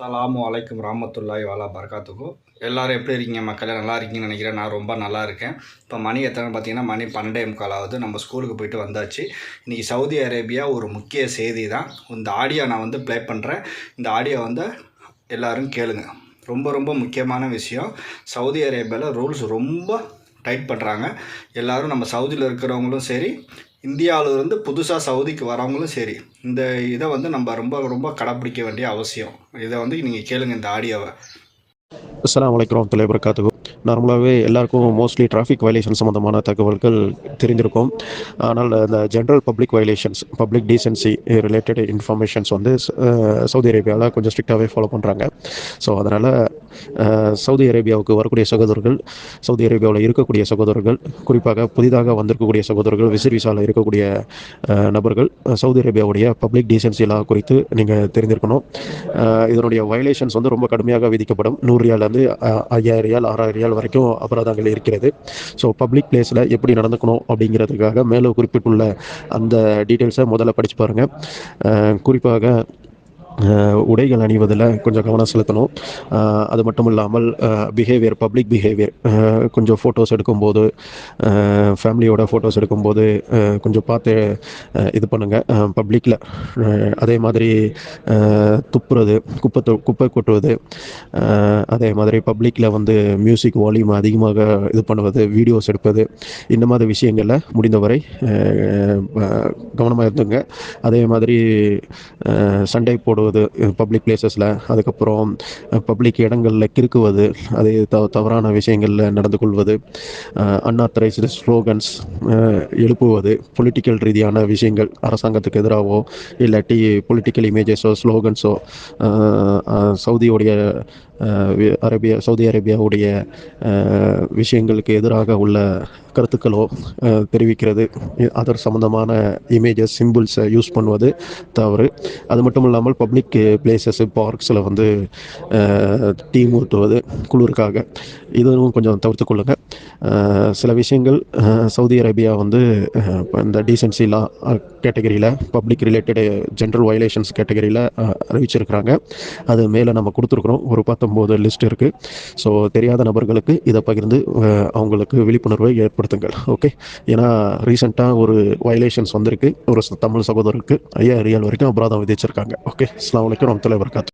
அஸ்ஸலாமு அலைக்கும் ராமத்துல்லாய் வாலா பரகாத்துக்கு எல்லோரும் எப்படி இருக்கீங்க மக்களே? நல்லா இருக்கீங்கன்னு நினைக்கிறேன். நான் ரொம்ப நல்லா இருக்கேன். இப்போ மணி எத்தனை பார்த்தீங்கன்னா மணி பன்னெண்டே முக்கால் ஆகுது. நம்ம ஸ்கூலுக்கு போயிட்டு வந்தாச்சு. இன்றைக்கி சவுதி அரேபியா ஒரு முக்கிய செய்தி தான். இந்த ஆடியோ நான் வந்து ப்ளே பண்ணுறேன் இந்த ஆடியோ வந்து எல்லோரும் கேளுங்க. ரொம்ப ரொம்ப முக்கியமான விஷயம். சவுதி அரேபியாவில் ரூல்ஸ் ரொம்ப டைட் பண்ணுறாங்க எல்லோரும் நம்ம சவுதியில் இருக்கிறவங்களும் சரி இந்தியாவிலேருந்து புதுசாக சவுதிக்கு வரவங்களும் சரி இந்த இதை வந்து நம்ம ரொம்ப ரொம்ப கடைப்பிடிக்க வேண்டிய அவசியம். இதை வந்து நீங்கள் கேளுங்க இந்த ஆடியோவை. அஸ்லாம் வலைக்கம் வரமத்துல்லாஹி வபரகாத்துஹு. நார்மலாகவே எல்லாருக்கும் மோஸ்ட்லி டிராஃபிக் வயலேஷன் சம்மந்தமான தகவல்கள் தெரிந்திருக்கும். ஆனால் இந்த general public violations public decency related informations வந்து சவுதி அரேபியாவில் கொஞ்சம் ஸ்ட்ரிக்டாகவே ஃபாலோ பண்ணுறாங்க ஸோ அதனால் சவுதி அரேபியாவுக்கு வரக்கூடிய சகோதரர்கள் சவுதி அரேபியாவில் இருக்கக்கூடிய சகோதரர்கள் குறிப்பாக புதிதாக வந்திருக்கக்கூடிய சகோதரர்கள் விசிட் விசாவில் இருக்கக்கூடிய நபர்கள் சவுதி அரேபியாவுடைய பப்ளிக் டீசென்சி லா குறித்து நீங்கள் தெரிந்திருக்கணும். இதனுடைய வயலேஷன்ஸ் வந்து ரொம்ப கடுமையாக விதிக்கப்படும். நூறு ரியாலேருந்து ஐயாயிரம் ரியால் ஆறாயிரம் ரியால் வரைக்கும் அபராதங்கள் இருக்கிறது. ஸோ பப்ளிக் பிளேஸில் எப்படி நடந்துக்கணும் அப்படிங்கிறதுக்காக மேலே குறிப்பிட்டுள்ள அந்த டீட்டெயில்ஸை முதல்ல படித்து பாருங்கள் குறிப்பாக உடைகள் அணிவதில் கொஞ்சம் கவனம் செலுத்தணும். அது மட்டும் இல்லாமல் பிஹேவியர் பப்ளிக் பிஹேவியர் கொஞ்சம் ஃபோட்டோஸ் எடுக்கும்போது ஃபேமிலியோட ஃபோட்டோஸ் எடுக்கும்போது கொஞ்சம் பார்த்து இது பண்ணுங்கள் பப்ளிக்கில் அதே மாதிரி துப்புறது குப்பை தொ- குப்பை கொட்டுவது அதே மாதிரி பப்ளிக்கில் வந்து மியூசிக் வால்யூம் அதிகமாக இது பண்ணுவது வீடியோஸ் எடுப்பது இந்த மாதிரி விஷயங்களில் முடிந்தவரை கவனமாக இருந்துங்க. அதே மாதிரி சண்டை போடு போடுவது பப்ளிக் பிளேசஸில் அதுக்கப்புறம் பப்ளிக் இடங்களில் கிறுக்குவது அதே த தவறான விஷயங்களில் நடந்து கொள்வது அன்ஆத்தரைஸ்டு ஸ்லோகன்ஸ் எழுப்புவது பொலிட்டிக்கல் ரீதியான விஷயங்கள் அரசாங்கத்துக்கு எதிராகவோ இல்லாட்டி பொலிட்டிக்கல் இமேஜஸோ ஸ்லோகன்ஸோ சவுதியுடைய அரேபியா சவுதி அரேபியாவுடைய விஷயங்களுக்கு எதிராக உள்ள கருத்துக்களோ தெரிவிக்கிறது. அதர் சம்மந்தமான இமேஜஸ் சிம்பிள்ஸை யூஸ் பண்ணுவது தவறு. அது மட்டும் இல்லாமல் பப்ளிக் பிளேசஸ் பார்க்ஸில் வந்து டீ ஊற்றுவது குளிருக்காக. இதுவும் கொஞ்சம் தவிர்த்து கொள்ளுங்கள் சில விஷயங்கள் சவுதி அரேபியா வந்து இந்த டீசென்சி லா கேட்டகரியில் பப்ளிக் ரிலேட்டடு ஜென்ரல் வயலேஷன்ஸ் கேட்டகரியில் அறிவிச்சிருக்கிறாங்க. அது மேலே நம்ம கொடுத்துருக்குறோம். ஒரு பத்தொம்போது லிஸ்ட் இருக்குது ஸோ தெரியாத நபர்களுக்கு இதை பகிர்ந்து அவங்களுக்கு விழிப்புணர்வை ஏற்படுத்துங்கள். ஓகே ஏன்னா ரீசெண்டாக ஒரு வயலேஷன்ஸ் வந்திருக்கு. ஒரு தமிழ் சகோதரருக்கு ஐயா ரியால் வரைக்கும் அபராதம் விதிச்சிருக்காங்க. ஓகே அஸ்லாம் வலைக்கம் வரமத்துல வரகாத்து